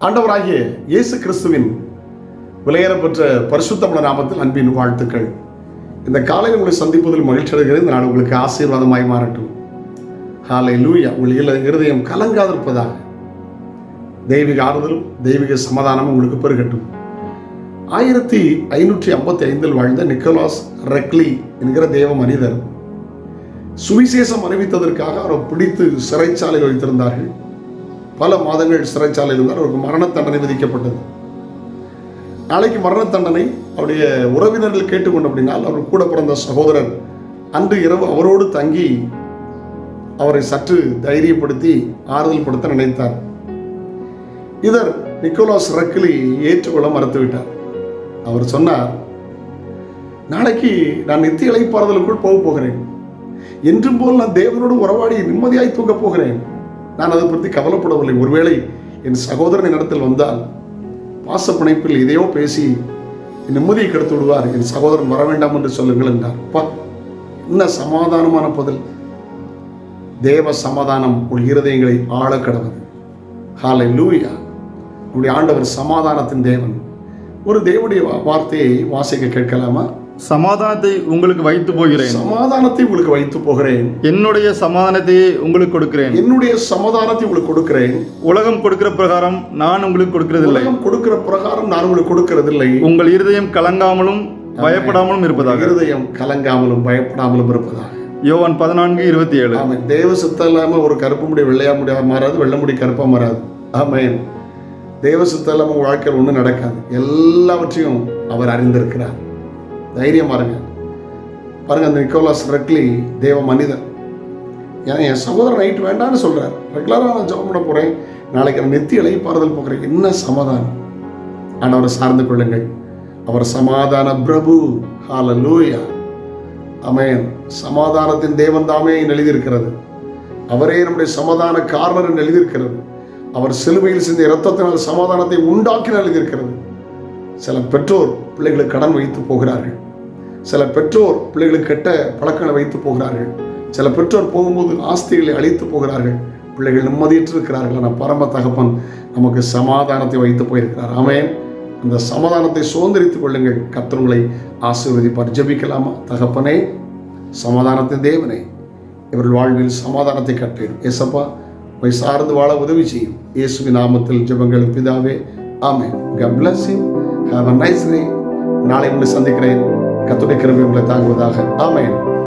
ஆண்டவராகிய இயேசு கிறிஸ்துவின் விலையேறப்பெற்ற பரிசுத்தமன நாமத்தில் அன்பின் வாழ்த்துக்கள். இந்த காலையில் உங்களை சந்திப்பதில் மகிழ்ச்சி அடைகிறது இந்த உங்களுக்கு ஆசீர்வாதமாய் மாறட்டும். ஹாலை லூயா உங்கள் இல்ல- இருதயம் கலங்காதிருப்பதாக. தெய்வீக ஆறுதலும் தெய்வீக சமாதானமும் உங்களுக்கு பெருகட்டும். ஆயிரத்தி ஐநூற்றி ஐம்பத்தி ஐந்தில் வாழ்ந்த நிக்கோலாஸ் ரெக்லி என்கிற தேவ மனிதர் சுவிசேஷம் அறிவித்ததற்காக அவரை பிடித்து சிறைச்சாலையில் வைத்திருந்தார்கள். பல மாதங்கள் சிறைச்சாலையில் இருந்தார். அவருக்கு மரண தண்டனை விதிக்கப்பட்டது. நாளைக்கு மரண தண்டனை அவருடைய உறவினர்கள் கேட்டுக்கொண்டு அப்படின்னால் அவர் கூட பிறந்த சகோதரர் அன்று இரவு அவரோடு தங்கி அவரை சற்று தைரியப்படுத்தி ஆறுதல் படுத்த நினைத்தார். இதர் நிக்கோலாஸ் ரக்கிலி ஏற்றுக்கொள்ள மறுத்துவிட்டார். அவர் சொன்னார் நாளைக்கு நான் நித்திய இலைப்பாறுதலுக்குள் போக போகிறேன். என்றும் போல் நான் தேவனோடு உறவாடி நிம்மதியாய் தூங்கப் போகிறேன். நான் அதை பற்றி கவலைப்படவில்லை. ஒருவேளை என் சகோதரன் இடத்தில் வந்தால் பாச பிணைப்பில் எதையோ பேசி என் நிம்மதியை கெடுத்து விடுவார். என் சகோதரன் வர வேண்டாம் என்று சொல்லுங்கள் என்றார். பா என்ன சமாதானமான பதில். தேவ சமாதானம் உள் இருதயங்களை ஆழ கடவுது ஹாலை லூயா நம்முடைய ஆண்டவர் சமாதானத்தின் தேவன். ஒரு தேவனுடைய வார்த்தையை வாசிக்க கேட்கலாமா? சமாதானத்தை உங்களுக்கு வைத்து போகிறேன். சமாதானத்தை உங்களுக்கு வைத்து போகிறேன். என்னுடைய சமாதானத்தையே உங்களுக்கு கொடுக்கிறேன். என்னுடைய சமாதானத்தை உங்களுக்கு கொடுக்கிறேன். உலகம் கொடுக்கிற பிரகாரம் நான் உங்களுக்கு கொடுக்கிறதில்லை. கொடுக்கிற பிரகாரம் நான் உங்களுக்கு கொடுக்கிறதில்லை. உங்கள் இருதயம் கலங்காமலும் பயப்படாமலும் இருப்பதாக. இருதயம் கலங்காமலும் பயப்படாமலும் இருப்பதாக. யோவான் பதினான்கு இருபத்தி ஏழு ஆமென். தேவ சித்தம் இல்லாம ஒரு கருப்பு முடி வெள்ளையா முடி மாறாது வெள்ளை முடி கருப்பா மாறாது. ஆமென். தேவ சித்தம் இல்லாம உங்க வாழ்க்கையில் ஒன்றும் நடக்காது. எல்லாவற்றையும் அவர் அறிந்திருக்கிறார். தைரியமாக இருங்க. பாருங்கள் அந்த நிக்கோலாஸ் ரெக்லி தேவ மனிதன். ஏன்னா என் சகோதரன் நைட் வேண்டான்னு சொல்கிறார் ரெகுலராக நான் ஜெபம் பண்ண போகிறேன் நாளைக்கு நான் நெத்தி பாருதல் போகிறேன் என்ன சமாதானம்? ஆண்டவரை சார்ந்து கொள்ளுங்கள். அவர் சமாதான பிரபு. ஹால லூயா அமேன் சமாதானத்தின் தேவன் தாமே எழுதியிருக்கிறது. அவரே நம்முடைய சமாதான காரணர் எழுதியிருக்கிறது. அவர் சிலுவையில் செஞ்ச இரத்தத்தினால் சமாதானத்தை உண்டாக்கின எழுதியிருக்கிறது. சில பெற்றோர் பிள்ளைகளுக்கு கடன் வைத்து போகிறார்கள். சில பெற்றோர் பிள்ளைகளுக்கு கெட்ட பழக்கங்களை வைத்து போகிறார்கள். சில பெற்றோர் போகும்போது ஆஸ்திகளை அழித்து போகிறார்கள். பிள்ளைகள் நிம்மதியற்று இருக்கிறார்கள் ஆனால் பரம தகப்பன் நமக்கு சமாதானத்தை வைத்து போயிருக்கிறார். அவன் அந்த சமாதானத்தை சுதந்திரித்துக் கொள்ளுங்கள். கர்த்தர் ஆசீர்வதிப்பார். ஜபிக்கலாமா? தகப்பனே சமாதானத்தின் தேவனே இவர்கள் வாழ்வில் சமாதானத்தை கட்டேன் ஏசப்பா போய் சார்ந்து வாழ உதவி செய்யும். இயேசுவின் நாமத்தில் ஜெபங்கள் பிதாவே. ஆமே God have a nice day நாளை உங்களை சந்திக்கிறேன். கத்துடைய கிருமி உங்களை தாங்குவதாக. ஆமென்.